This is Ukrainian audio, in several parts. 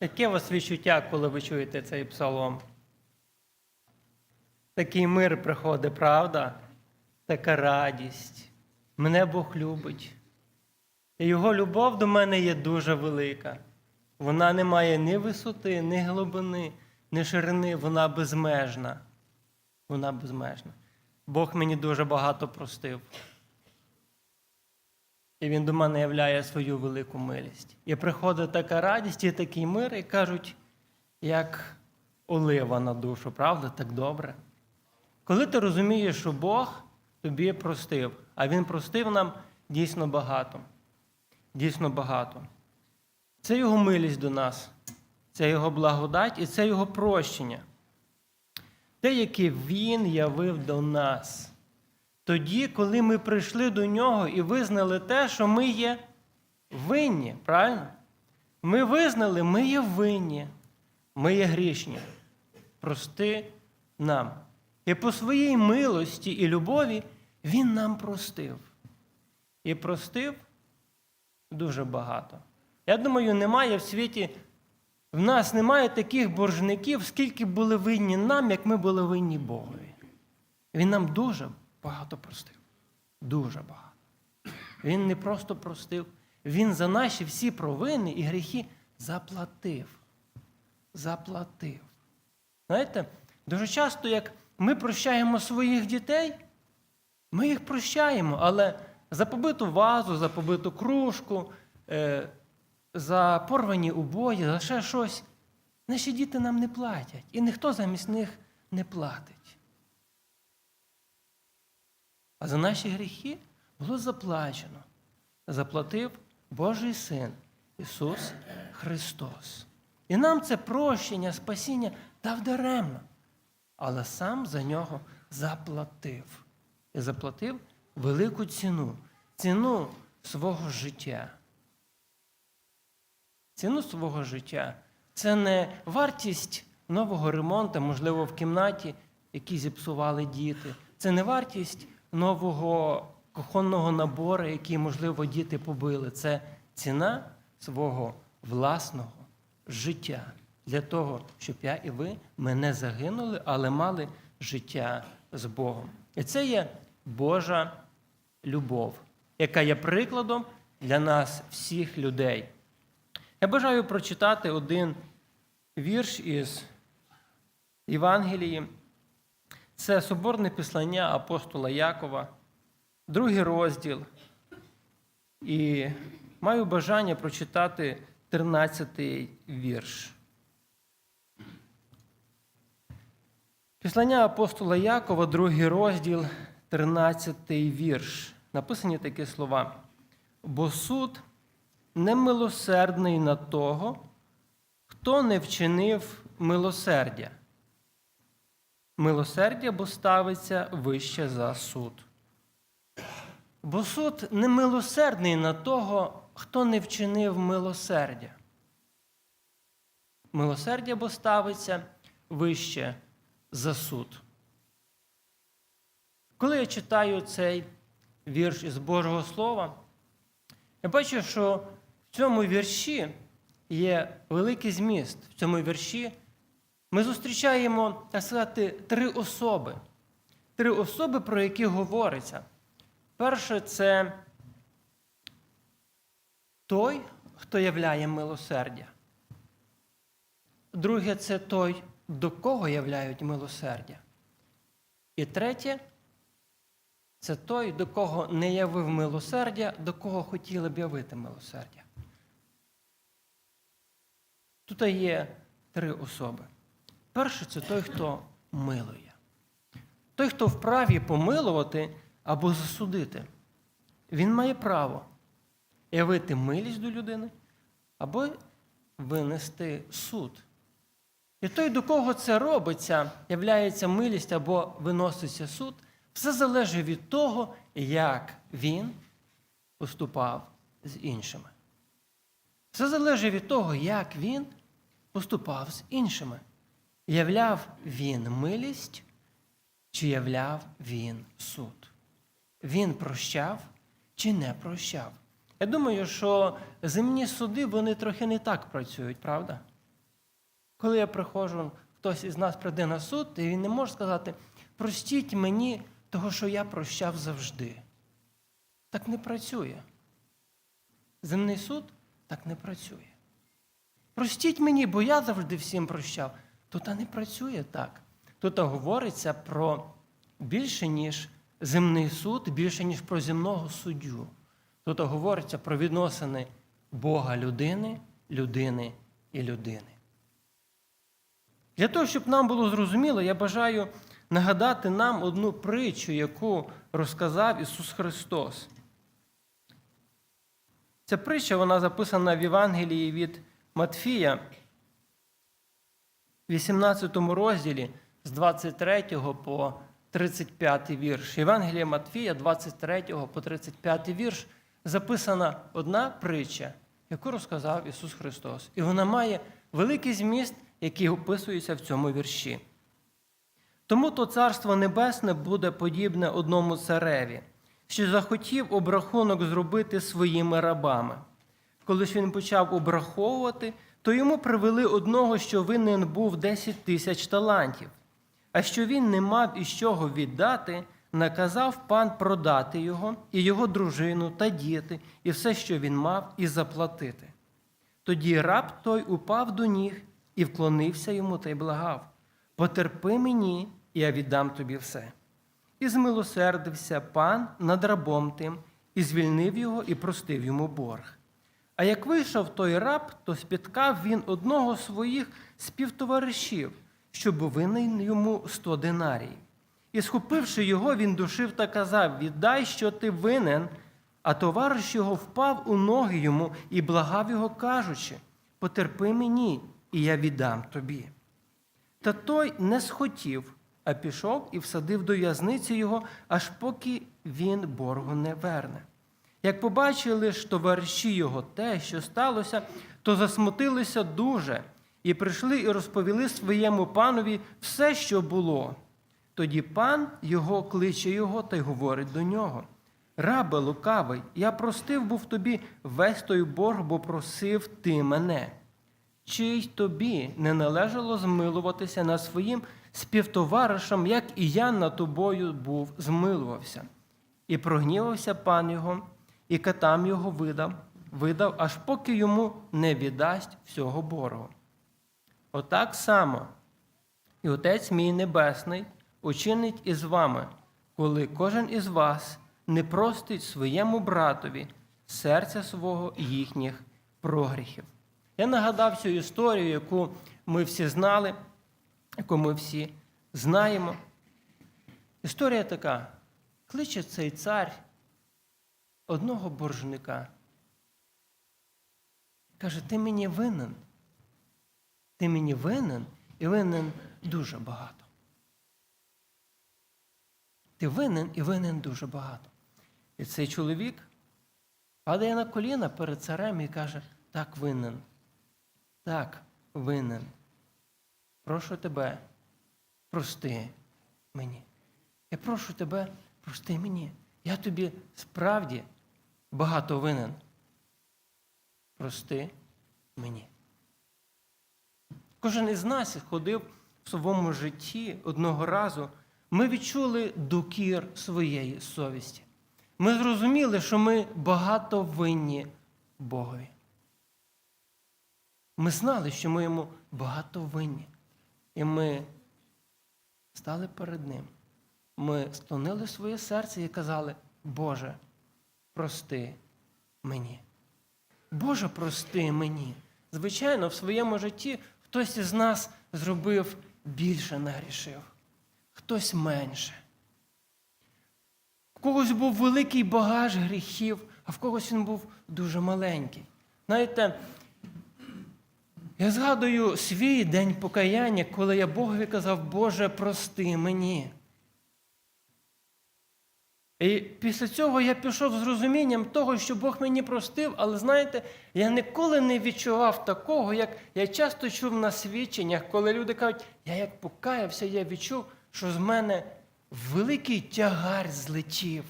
Яке у вас відчуття, коли ви чуєте цей псалом? Такий мир приходить, правда? Така радість. Мене Бог любить. І Його любов до мене є дуже велика. Вона не має ні висоти, ні глибини, ні ширини, вона безмежна. Вона безмежна. Бог мені дуже багато простив. І він до мене являє свою велику милість. І приходить така радість і такий мир, і кажуть, як олива на душу, правда? Так добре. Коли ти розумієш, що Бог тобі простив, а Він простив нам дійсно багато. Дійсно багато. Це Його милість до нас, це Його благодать і це Його прощення. Те, яке Він явив до нас. Тоді, коли ми прийшли до нього і визнали те, що ми є винні, правильно? Ми визнали, ми є винні, ми є грішні. Прости нам. І по своїй милості і любові Він нам простив. І простив дуже багато. Я думаю, немає в світі, в нас немає таких боржників, скільки були винні нам, як ми були винні Богові. Він нам дуже багато простив. Дуже багато. Він не просто простив, він за наші всі провини і гріхи заплатив. Заплатив. Знаєте, дуже часто, як ми прощаємо своїх дітей, ми їх прощаємо, але за побиту вазу, за побиту кружку, е, за порвані убої, за ще щось, наші діти нам не платять. І ніхто замість них не платить. А за наші гріхи було заплачено. Заплатив Божий Син Ісус Христос. І нам це прощення, спасіння дав даремно. Але сам за нього заплатив. І заплатив велику ціну, ціну свого життя. Ціну свого життя. Це не вартість нового ремонту, можливо, в кімнаті, які зіпсували діти. Це не вартість нового кухонного набору, який, можливо, діти побили. Це ціна свого власного життя для того, щоб я і ви ми не загинули, але мали життя з Богом. І це є Божа любов, яка є прикладом для нас, всіх людей. Я бажаю прочитати один вірш із Євангелії. Це соборне післання апостола Якова, другий розділ. І маю бажання прочитати 13-й вірш. Післання апостола Якова, другий розділ, 13-й вірш. Написані такі слова. Бо суд немилосердний на того, хто не вчинив милосердя. Милосердя бо ставиться вище за суд. Бо суд немилосердний на того, хто не вчинив милосердя. Милосердя бо ставиться вище за суд. Коли я читаю цей вірш із Божого Слова, я бачу, що в цьому вірші є великий зміст. В цьому вірші ми зустрічаємо, так сказати, три особи. Три особи, про які говориться. Перше, це той, хто являє милосердя. Друге, це той, до кого являють милосердя. І третє це той, до кого не явив милосердя, до кого хотіли б явити милосердя. Тут є три особи. Перше це той, хто милує. Той, хто вправі помилувати або засудити. Він має право явити милість до людини або винести суд. І той, до кого це робиться, являється милість або виноситься суд, все залежить від того, як він поступав з іншими. Все залежить від того, як він поступав з іншими. Являв він милість, чи являв він суд? Він прощав чи не прощав? Я думаю, що земні суди вони трохи не так працюють, правда? Коли я приходжу, хтось із нас прийде на суд, і він не може сказати, простіть мені того, що я прощав завжди. Так не працює. Земний суд так не працює. Простіть мені, бо я завжди всім прощав. Тут не працює так. Тут говориться про більше, ніж земний суд, більше, ніж про земного суддю. Тут говориться про відносини Бога людини, людини і людини. Для того, щоб нам було зрозуміло, я бажаю нагадати нам одну притчу, яку розказав Ісус Христос. Ця притча вона записана в Євангелії від Матфія, 18 розділі з 23 по 35 вірш. Євангелія Матфія, 23 по 35 вірш, записана одна притча, яку розказав Ісус Христос. І вона має великий зміст, який описується в цьому вірші. Тому то Царство Небесне буде подібне одному цареві, що захотів обрахунок зробити своїми рабами. Коли ж він почав обраховувати, то йому привели одного, що винен був 10 тисяч талантів. А що він не мав із чого віддати, наказав пан продати його, і його дружину та діти, і все, що він мав, і заплатити. Тоді раб той упав до ніг і вклонився йому та й благав: Потерпи мені, і я віддам тобі все. І змилосердився пан над рабом тим, і звільнив його, і простив йому борг. А як вийшов той раб, то спіткав він одного з своїх співтоваришів, щоб винен йому сто динарій. І, схопивши його, він душив та казав: Віддай, що ти винен. А товариш його впав у ноги йому і благав його, кажучи: Потерпи мені, і я віддам тобі. Та той не схотів, а пішов і всадив до в'язниці його, аж поки він боргу не верне. Як побачили ж товариші його те, що сталося, то засмутилися дуже, і прийшли і розповіли своєму панові все, що було. Тоді пан його кличе його та й говорить до нього. Рабе лукавий, я простив був тобі весь той борг, бо просив ти мене. Чи й тобі не належало змилуватися над своїм співтоваришем, як і я над тобою був змилувався? І прогнівався пан його, і катам його видав, видав, аж поки йому не віддасть всього боргу. Отак само і Отець мій Небесний учинить із вами, коли кожен із вас не простить своєму братові серця свого їхніх прогріхів. Я нагадав цю історію, яку ми всі знали, яку ми всі знаємо. Історія така: кличе цей цар одного боржника. Каже, ти мені винен. Ти мені винен і винен дуже багато. Ти винен і винен дуже багато. І цей чоловік падає на коліна перед царем і каже: так винен. Так, винен. Прошу тебе, прости мені. Я прошу тебе, прости мені. Я тобі справді багато винен. Прости мені. Кожен із нас ходив в своєму житті одного разу. Ми відчули докір своєї совісті. Ми зрозуміли, що ми багато винні Богові. Ми знали, що ми йому багато винні. І ми стали перед Ним. Ми склонили своє серце і казали, Боже, прости мені. Боже, прости мені. Звичайно, в своєму житті хтось із нас зробив більше нагрішив, хтось менше. В когось був великий багаж гріхів, а в когось він був дуже маленький. Знаєте, я згадую свій день покаяння, коли я Богові казав, Боже, прости мені. І після цього я пішов з розумінням того, що Бог мені простив, але знаєте, я ніколи не відчував такого, як я часто чув на свідченнях, коли люди кажуть, я як покаявся, я відчув, що з мене великий тягар злетів.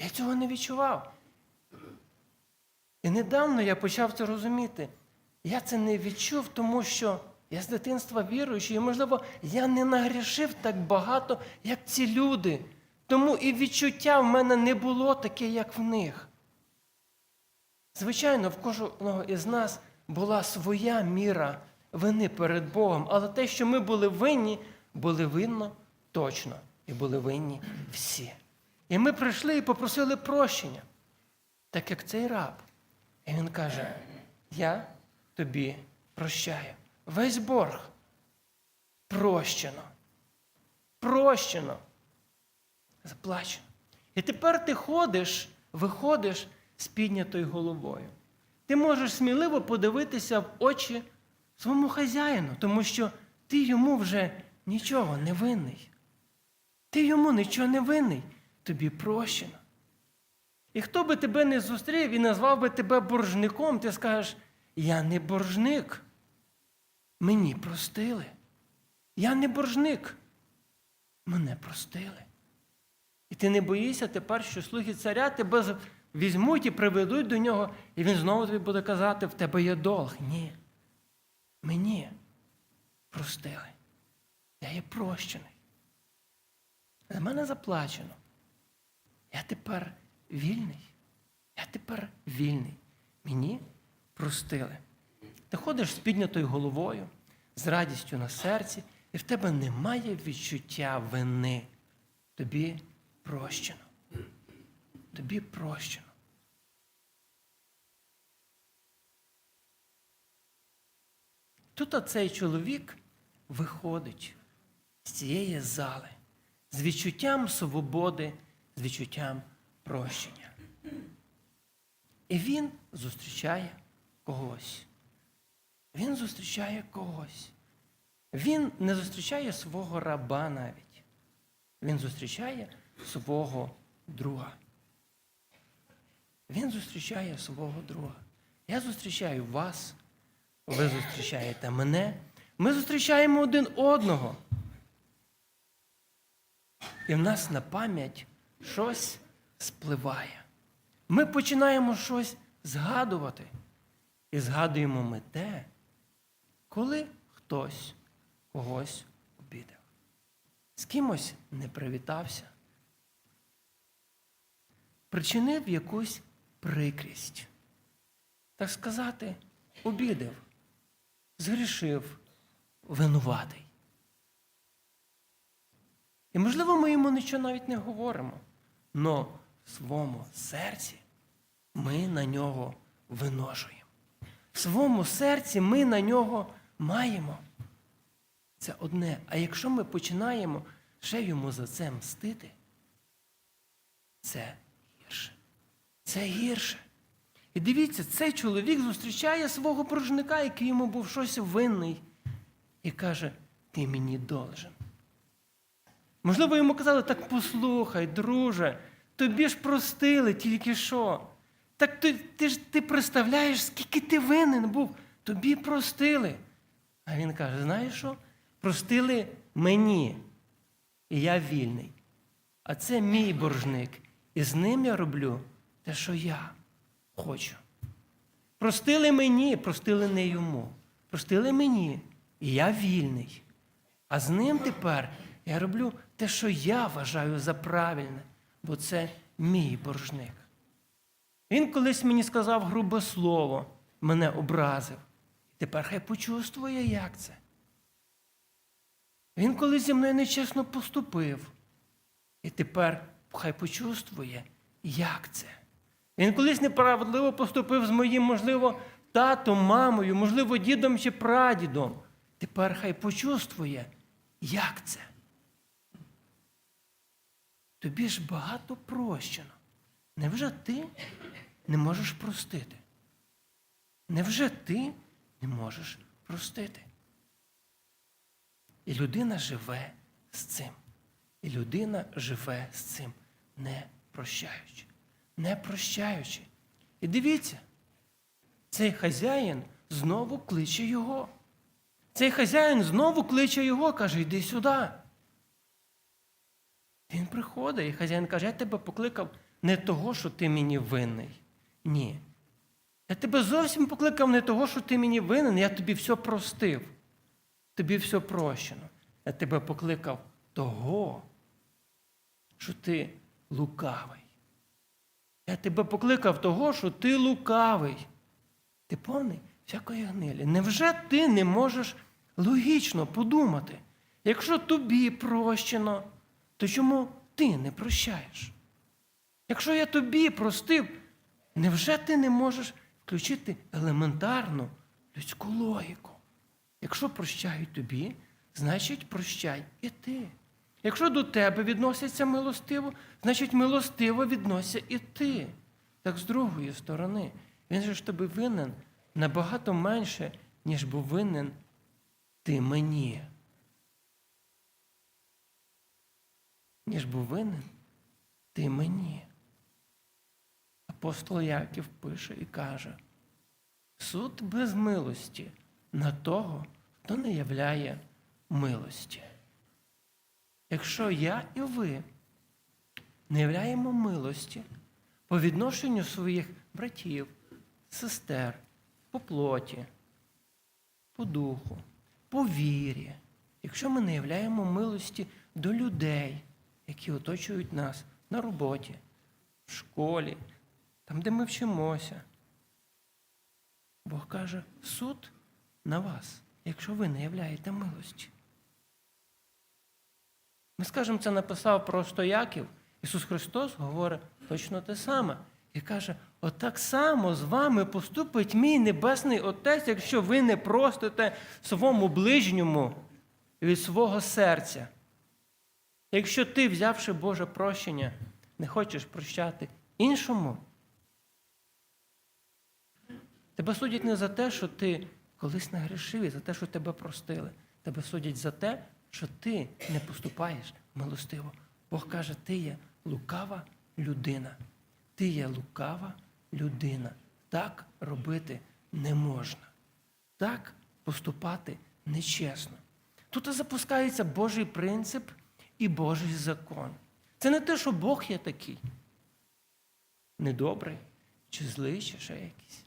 Я цього не відчував. І недавно я почав це розуміти. я це не відчув, тому що я з дитинства віруючий, і, можливо, я не нагрішив так багато, як ці люди. Тому і відчуття в мене не було таке, як в них. Звичайно, в кожного із нас була своя міра вини перед Богом, але те, що ми були винні, були винно точно. І були винні всі. І ми прийшли і попросили прощення, так як цей раб. І він каже: Я тобі прощаю. Весь борг прощено. Прощено. Заплачено. І тепер ти ходиш, виходиш з піднятою головою. Ти можеш сміливо подивитися в очі своєму хазяїну, тому що ти йому вже нічого не винний. Ти йому нічого не винний, тобі прощено. І хто би тебе не зустрів і назвав би тебе боржником, ти скажеш, я не боржник. Мені простили. Я не боржник. Мене простили. І ти не боїшся тепер, що слуги царя тебе візьмуть і приведуть до нього, і він знову тобі буде казати, в тебе є долг. Ні. Мені простили. Я є прощений. За мене заплачено. Я тепер вільний. Я тепер вільний. Мені простили. Ти ходиш з піднятою головою, з радістю на серці, і в тебе немає відчуття вини. Тобі прощено. Тобі прощено. Тут оцей чоловік виходить з цієї зали з відчуттям свободи, з відчуттям прощення. І він зустрічає когось. Він зустрічає когось. Він не зустрічає свого раба навіть. Він зустрічає свого друга. Він зустрічає свого друга. Я зустрічаю вас, ви зустрічаєте мене. Ми зустрічаємо один одного. І в нас на пам'ять щось спливає. Ми починаємо щось згадувати. І згадуємо ми те, коли хтось когось обідав. З кимось не привітався, причинив якусь прикрість. Так сказати, обідав, згрішив, винуватий. І, можливо, ми йому нічого навіть не говоримо, але в своєму серці ми на нього виношуємо. В своєму серці ми на нього маємо. Це одне. А якщо ми починаємо ще йому за це мстити, це. Це гірше. І дивіться, цей чоловік зустрічає свого боржника, який йому був щось винний, і каже: ти мені должен. Можливо, йому казали, так послухай, друже, тобі ж простили тільки що. Так ти, ти ж ти представляєш, скільки ти винен був, тобі простили. А він каже: знаєш що? Простили мені, і я вільний. А це мій боржник. І з ним я роблю те, що я хочу. Простили мені, простили не йому. Простили мені, і я вільний. А з ним тепер я роблю те, що я вважаю за правильне, бо це мій боржник. Він колись мені сказав грубе слово, мене образив. Тепер хай почувствує, як це. Він колись зі мною нечесно поступив. І тепер хай почувствує, як це. Він колись неправдливо поступив з моїм, можливо, татом, мамою, можливо, дідом чи прадідом. Тепер хай почувствує, як це. Тобі ж багато прощено. Невже ти не можеш простити? Невже ти не можеш простити? І людина живе з цим. І людина живе з цим, не прощаючи. Не прощаючи. І дивіться, цей хазяїн знову кличе його. Цей хазяїн знову кличе його, каже, йди сюди. Він приходить, і хазяїн каже, я тебе покликав не того, що ти мені винний. Ні. Я тебе зовсім покликав не того, що ти мені винен, я тобі все простив. Тобі все прощено. Я тебе покликав того, що ти лукавий. Я тебе покликав того, що ти лукавий. Ти повний всякої гнилі. Невже ти не можеш логічно подумати? Якщо тобі прощено, то чому ти не прощаєш? Якщо я тобі простив, невже ти не можеш включити елементарну людську логіку? Якщо прощають тобі, значить прощай і ти. Якщо до тебе відносяться милостиво, значить милостиво відносяться і ти. Так з другої сторони, він же ж тобі винен набагато менше, ніж був винен ти мені. Ніж був винен ти мені. Апостол Яків пише і каже: суд без милості на того, хто не являє милості. Якщо я і ви не являємо милості по відношенню своїх братів, сестер, по плоті, по духу, по вірі, якщо ми не являємо милості до людей, які оточують нас на роботі, в школі, там, де ми вчимося, Бог каже, суд на вас, якщо ви не являєте милості. Ми скажемо, це написав просто Яків. Ісус Христос говорить точно те саме. І каже: отак само з вами поступить мій Небесний Отець, якщо ви не простите своєму ближньому від свого серця. Якщо ти, взявши Боже прощення, не хочеш прощати іншому, тебе судять не за те, що ти колись нагрішив, і за те, що тебе простили. Тебе судять за те, що ти не поступаєш милостиво. Бог каже, ти є лукава людина. Ти є лукава людина. Так робити не можна. Так поступати нечесно. Тут запускається Божий принцип і Божий закон. Це не те, що Бог є такий. Недобрий, чи злий, чи ще якийсь.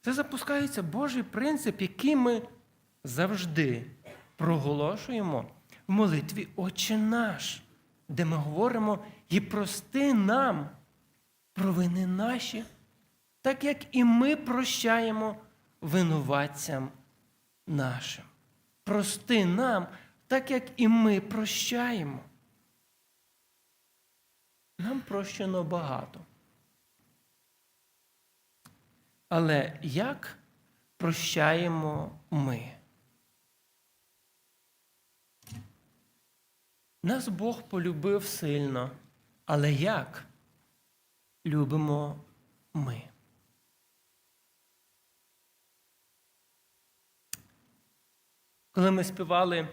Це запускається Божий принцип, який ми завжди проголошуємо в молитві Отче наш, де ми говоримо і прости нам провини наші, так як і ми прощаємо винуватцям нашим. Прости нам, так як і ми прощаємо. Нам прощено багато. Але як прощаємо ми? Нас Бог полюбив сильно, але як любимо ми? Коли ми співали,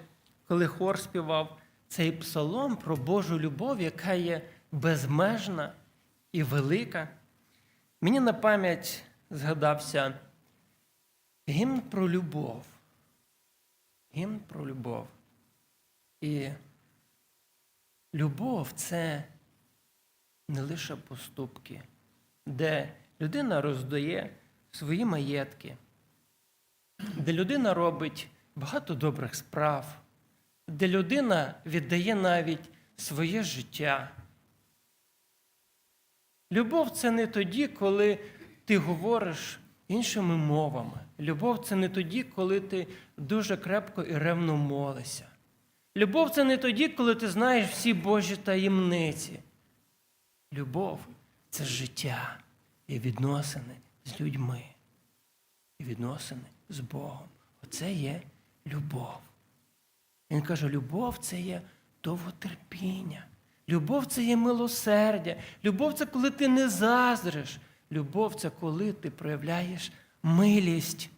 коли хор співав цей псалом про Божу любов, яка є безмежна і велика, мені на пам'ять згадався гімн про любов. Гімн про любов. І любов це не лише поступки, де людина роздає свої маєтки, де людина робить багато добрих справ, де людина віддає навіть своє життя. Любов це не тоді, коли ти говориш іншими мовами. Любов це не тоді, коли ти дуже крепко і ревно молишся. Любов це не тоді, коли ти знаєш всі Божі таємниці. Любов це життя і відносини з людьми, і відносини з Богом. Оце є любов. Він каже, любов це є довготерпіння. Любов це є милосердя. Любов це коли ти не заздриш. Любов це коли ти проявляєш милість.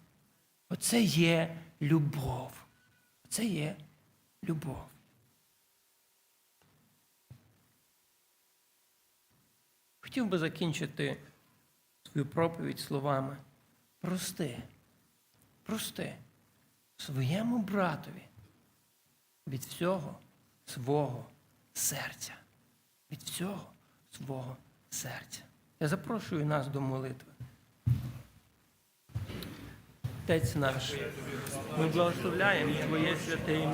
Оце є любов. Оце є любов. Хотів би закінчити свою проповідь словами. Прости, прости своєму братові від всього свого серця. Від всього свого серця. Я запрошую нас до молитви. Отець наш, ми благословляємо Твоє святе ім'я.